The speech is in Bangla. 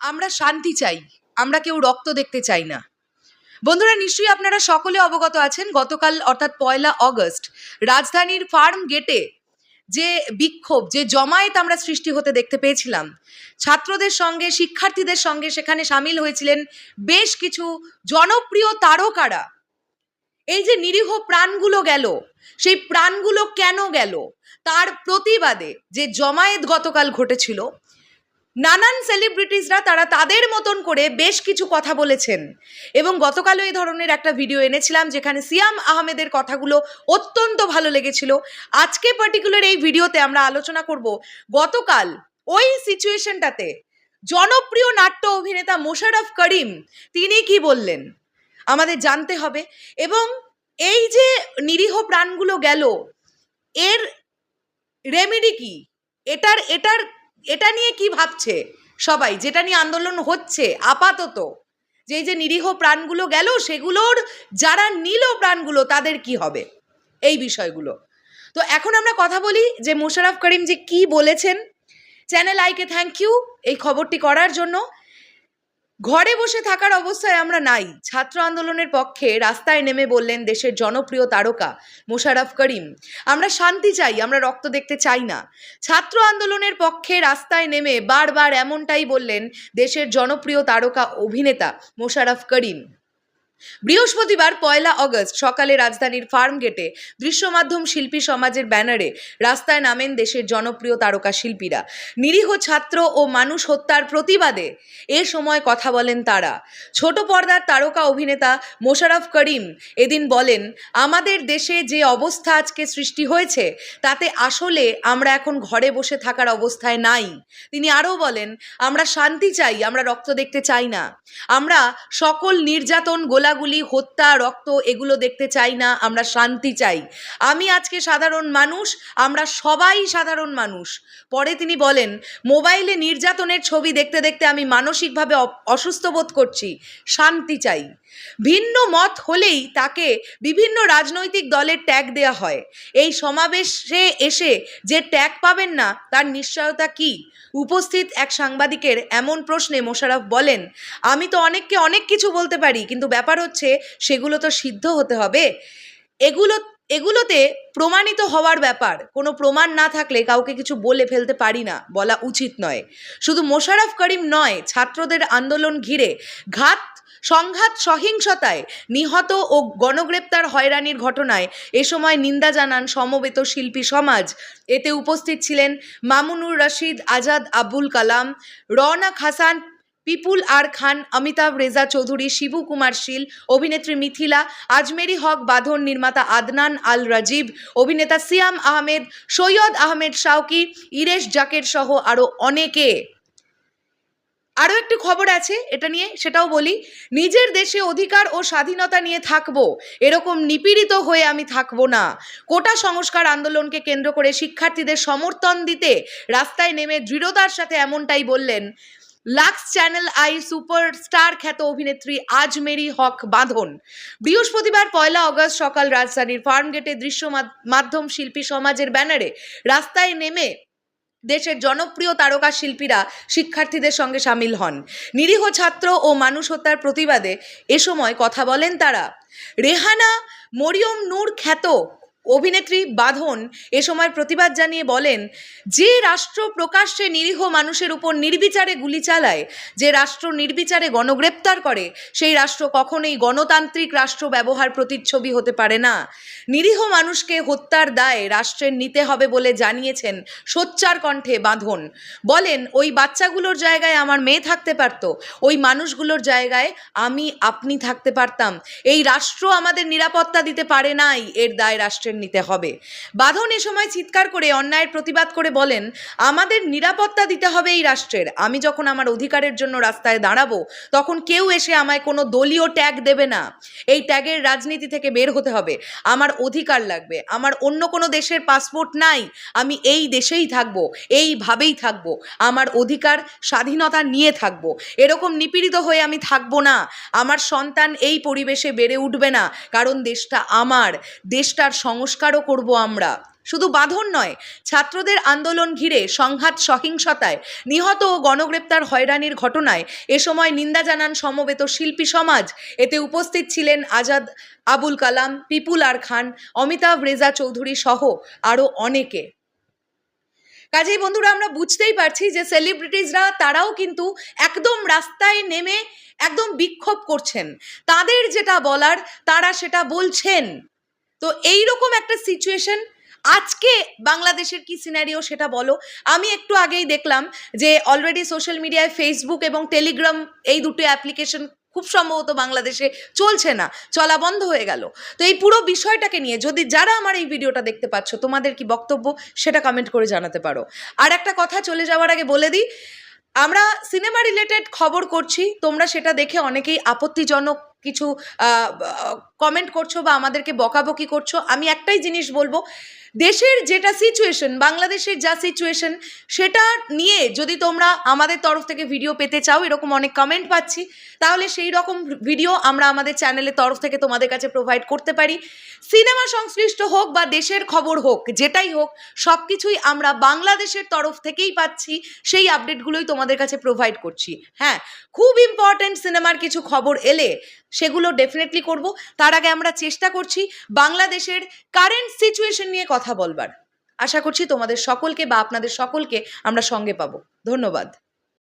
আমরা শান্তি চাই, আমরা কেউ রক্ত দেখতে চাই না। বন্ধুরা, নিশ্চয়ই আপনারা সকলে অবগত আছেন, গতকাল অর্থাৎ পয়লা অগস্ট রাজধানীর ফার্ম গেটে যে বিক্ষোভ, যে জমায়েত আমরা সৃষ্টি হতে দেখতে পেয়েছিলাম, ছাত্রদের সঙ্গে, শিক্ষার্থীদের সঙ্গে সেখানে সামিল হয়েছিলেন বেশ কিছু জনপ্রিয় তারকারা। এই যে নিরীহ প্রাণগুলো গেল, সেই প্রাণগুলো কেন গেল? তার প্রতিবাদে যে জমায়েত গতকাল ঘটেছিল নানান সেলিব্রিটিসরা তারা তাদের মতন করে বেশ কিছু কথা বলেছেন। এবং গতকালও এই ধরনের একটা ভিডিও এনেছিলাম যেখানে সিয়াম আহমেদের কথাগুলো অত্যন্ত ভালো লেগেছিল। আজকে পার্টিকুলার এই ভিডিওতে আমরা আলোচনা করব। গতকাল ওই সিচুয়েশনটাতে জনপ্রিয় নাট্য অভিনেতা মোশারফ করিম তিনি কি বললেন? আমাদের জানতে হবে। এবং এই যে নিরীহ প্রাণগুলো গেল, এর রেমেডি কি? এটার এটার এটা নিয়ে কি ভাবছে সবাই? যেটা নিয়ে আন্দোলন হচ্ছে, আপাতত। যে যে নিরীহ প্রাণগুলো গেল, সেগুলোর যারা নিল প্রাণগুলো, তাদের কি হবে? এই বিষয়গুলো। তো এখন আমরা কথা বলি যে মোশারফ করিম যে কি বলেছেন। চ্যানেল আইকে থ্যাংক ইউ এই খবরটি করার জন্য। ঘরে বসে থাকার অবস্থায় আমরা নাই। ছাত্র আন্দোলনের পক্ষে রাস্তায় নেমে বললেন দেশের জনপ্রিয় তারকা মোশারফ করিম। আমরা শান্তি চাই, আমরা রক্ত দেখতে চাই না। ছাত্র আন্দোলনের পক্ষে রাস্তায় নেমে বারবার এমনটাই বললেন দেশের জনপ্রিয় তারকা অভিনেতা মোশারফ করিম। বৃহস্পতিবার পয়লা অগস্ট সকালে রাজধানীর ফার্ম গেটে দৃশ্যমাধ্যম শিল্পী সমাজের ব্যানারে রাস্তায় নামেন দেশের জনপ্রিয় তারকা শিল্পীরা। নিরীহ ছাত্র ও মানুষ হত্যার প্রতিবাদে এ সময় কথা বলেন তারা। ছোট পর্দার তারকা অভিনেতা মোশারফ করিম এদিন বলেন, আমাদের দেশে যে অবস্থা আজকে সৃষ্টি হয়েছে, তাতে আসলে আমরা এখন ঘরে বসে থাকার অবস্থায় নাই। তিনি আরও বলেন, আমরা শান্তি চাই, আমরা রক্ত দেখতে চাই না। আমরা সকল নির্যাতন গোলাগুলি, হত্যা, রক্ত, এগুলো দেখতে চাই না, আমরা শান্তি চাই। আমি আজকে সাধারণ মানুষ, আমরা সবাই সাধারণ মানুষ। পরে তিনি বলেন, মোবাইলে নির্যাতনের ছবি দেখতে দেখতে আমি মানসিকভাবে অসুস্থ বোধ করছি, শান্তি চাই। ভিন্ন মত হলেই তাকে বিভিন্ন রাজনৈতিক দলের ট্যাগ দেওয়া হয়। এই সমাবেশে এসে যে ট্যাগ পাবেন না, তার নিশ্চয়তা কি? উপস্থিত এক সাংবাদিকের এমন প্রশ্নে মোশারফ বলেন, আমি তো অনেককে অনেক কিছু বলতে পারি, কিন্তু ব্যাপার হচ্ছে সেগুলো তো সিদ্ধ হতে হবে। এগুলো, এগুলোতে প্রমাণিত হওয়ার ব্যাপার। কোনো প্রমাণ না থাকলে কাউকে কিছু বলে ফেলতে পারি না, বলা উচিত নয়। শুধু মোশারফ করিম নয়, ছাত্রদের আন্দোলন ঘিরে ঘাত, সংঘাত, সহিংসতায় নিহত ও গণগ্রেপ্তার হয়রানির ঘটনায় এ সময় নিন্দা জানান সমবেত শিল্পী সমাজ। এতে উপস্থিত ছিলেন মামুনুর রশিদ, আজাদ আবুল কালাম রওনাক হাসান পিপুল আর খান, অমিতাভ রেজা চৌধুরী, শিবু কুমার শীল, অভিনেত্রী মিথিলা, আজমেরি হক বাঁধন নির্মাতা আদনান আল রাজীব, অভিনেতা সিয়াম আহমেদ, সৈয়দ আহমেদ শাওকি ইরেশ জাকের সহ আরও অনেকে। আরও একটি খবর আছে, এটা নিয়ে সেটাও বলি। নিজের দেশে অধিকার ও স্বাধীনতা নিয়ে থাকব, এরকম নিপীড়িত হয়ে আমি থাকব না। কোটা সংস্কার আন্দোলনকে কেন্দ্র করে শিক্ষার্থীদের সমর্থন দিতে রাস্তায় নেমে দৃঢ়তার সাথে এমনটাই বললেন লাক্স চ্যানেল আই সুপারস্টার খ্যাত অভিনেত্রী আজমেরি হক বাঁধন। বৃহস্পতিবার পয়লা অগস্ট সকাল রাজধানীর ফার্মগেটে দৃশ্য মাধ- মাধ্যম শিল্পী সমাজের ব্যানারে রাস্তায় নেমে দেশের জনপ্রিয় তারকা শিল্পীরা শিক্ষার্থীদের সঙ্গে সামিল হন। নিরীহ ছাত্র ও মানুষ হত্যার প্রতিবাদে এ সময় কথা বলেন তারা। রেহানা মরিয়ম নূর খ্যাত অভিনেত্রী বাঁধন এ সময় প্রতিবাদ জানিয়ে বলেন, যে রাষ্ট্র প্রকাশ্যে নিরীহ মানুষের উপর নির্বিচারে গুলি চালায়, যে রাষ্ট্র নির্বিচারে গণগ্রেপ্তার করে, সেই রাষ্ট্র কখনোই গণতান্ত্রিক রাষ্ট্র ব্যবহার প্রতিচ্ছবি হতে পারে না। নিরীহ মানুষকে হত্যার দায় রাষ্ট্রের নিতে হবে বলে জানিয়েছেন সোচ্চার কণ্ঠে বাঁধন। বলেন, ওই বাচ্চাগুলোর জায়গায় আমার মেয়ে থাকতে পারত, ওই মানুষগুলোর জায়গায় আমি, আপনি থাকতে পারতাম। এই রাষ্ট্র আমাদের নিরাপত্তা দিতে পারে নাই, এর দায় রাষ্ট্রের নিতে হবে। বাঁধন এ সময় চিৎকার করে, অন্যায়ের প্রতিবাদ করে বলেন, আমাদের নিরাপত্তা দিতে হবে এই রাষ্ট্রের। আমি যখন আমার অধিকারের জন্য রাস্তায় দাঁড়াবো, তখন কেউ এসে আমায় কোনো দলীয় ট্যাগ দেবে না। এই ট্যাগের রাজনীতি থেকে বের হতে হবে। আমার অধিকার লাগবে। আমার অন্য কোনো দেশের পাসপোর্ট নাই। আমি এই দেশেই থাকব, এইভাবেই থাকব। আমার অধিকার স্বাধীনতা নিয়ে থাকব। এরকম নিপীড়িত হয়ে আমি থাকব না। আমার সন্তান এই পরিবেশে বেড়ে উঠবে না। কারণ দেশটা আমার। দেশটার সংস্কারও করব আমরা। শুধু বাঁধন নয়, ছাত্রদের আন্দোলন ঘিরে সংঘাত সহিংসতায় নিহত ও গণগ্রেপ্তার হয়রানির ঘটনায় এ সময় নিন্দা জানান সমবেত শিল্পী সমাজ। এতে উপস্থিত ছিলেন আজাদ আবুল কালাম, পিপুল আর খান, অমিতাভ রেজা চৌধুরী সহ আরও অনেকে। কাজেই বন্ধুরা, আমরা বুঝতেই পারছি যে সেলিব্রিটিসরা তারাও কিন্তু একদম রাস্তায় নেমে একদম বিক্ষোভ করছেন। তাদের যেটা বলার, তারা সেটা বলছেন। তো এই রকম একটা সিচুয়েশন আজকে বাংলাদেশের কি সিনারিও সেটা বলো। আমি একটু আগেই দেখলাম যে অলরেডি সোশ্যাল মিডিয়ায় ফেসবুক এবং টেলিগ্রাম এই দুটো অ্যাপ্লিকেশন খুব সম্ভবত বাংলাদেশে চলছে না, চলা বন্ধ হয়ে গেল। তো এই পুরো বিষয়টাকে নিয়ে যদি যারা আমার এই ভিডিওটা দেখতে পাচ্ছ, তোমাদের কি বক্তব্য, সেটা কমেন্ট করে জানাতে পারো। আর একটা কথা চলে যাওয়ার আগে বলে দিই, আমরা সিনেমা রিলেটেড খবর করছি, তোমরা সেটা দেখে অনেকেই আপত্তিজনক কিছু কমেন্ট করছ বা আমাদেরকে বকাবকি করছ আমি একটাই জিনিস বলব দেশের যেটা সিচুয়েশন বাংলাদেশের যা সিচুয়েশন সেটা নিয়ে যদি তোমরা আমাদের তরফ থেকে ভিডিও পেতে চাও, এরকম অনেক কমেন্ট পাচ্ছি, তাহলে সেই রকম ভিডিও আমরা আমাদের চ্যানেলের তরফ থেকে তোমাদের কাছে প্রোভাইড করতে পারি। সিনেমা সংশ্লিষ্ট হোক বা দেশের খবর হোক, যেটাই হোক সব কিছুই আমরা বাংলাদেশের তরফ থেকেই পাচ্ছি, সেই আপডেটগুলোই তোমাদের কাছে প্রোভাইড করছি। হ্যাঁ খুব ইম্পর্ট্যান্ট সিনেমার কিছু খবর এলে সেগুলো ডেফিনেটলি করব। তার আগে আমরা চেষ্টা করছি বাংলাদেশের কারেন্ট সিচুয়েশন নিয়ে কথা বলবার। আশা করছি তোমাদের সকলকে বা আপনাদের সকলকে আমরা সঙ্গে পাবো। ধন্যবাদ।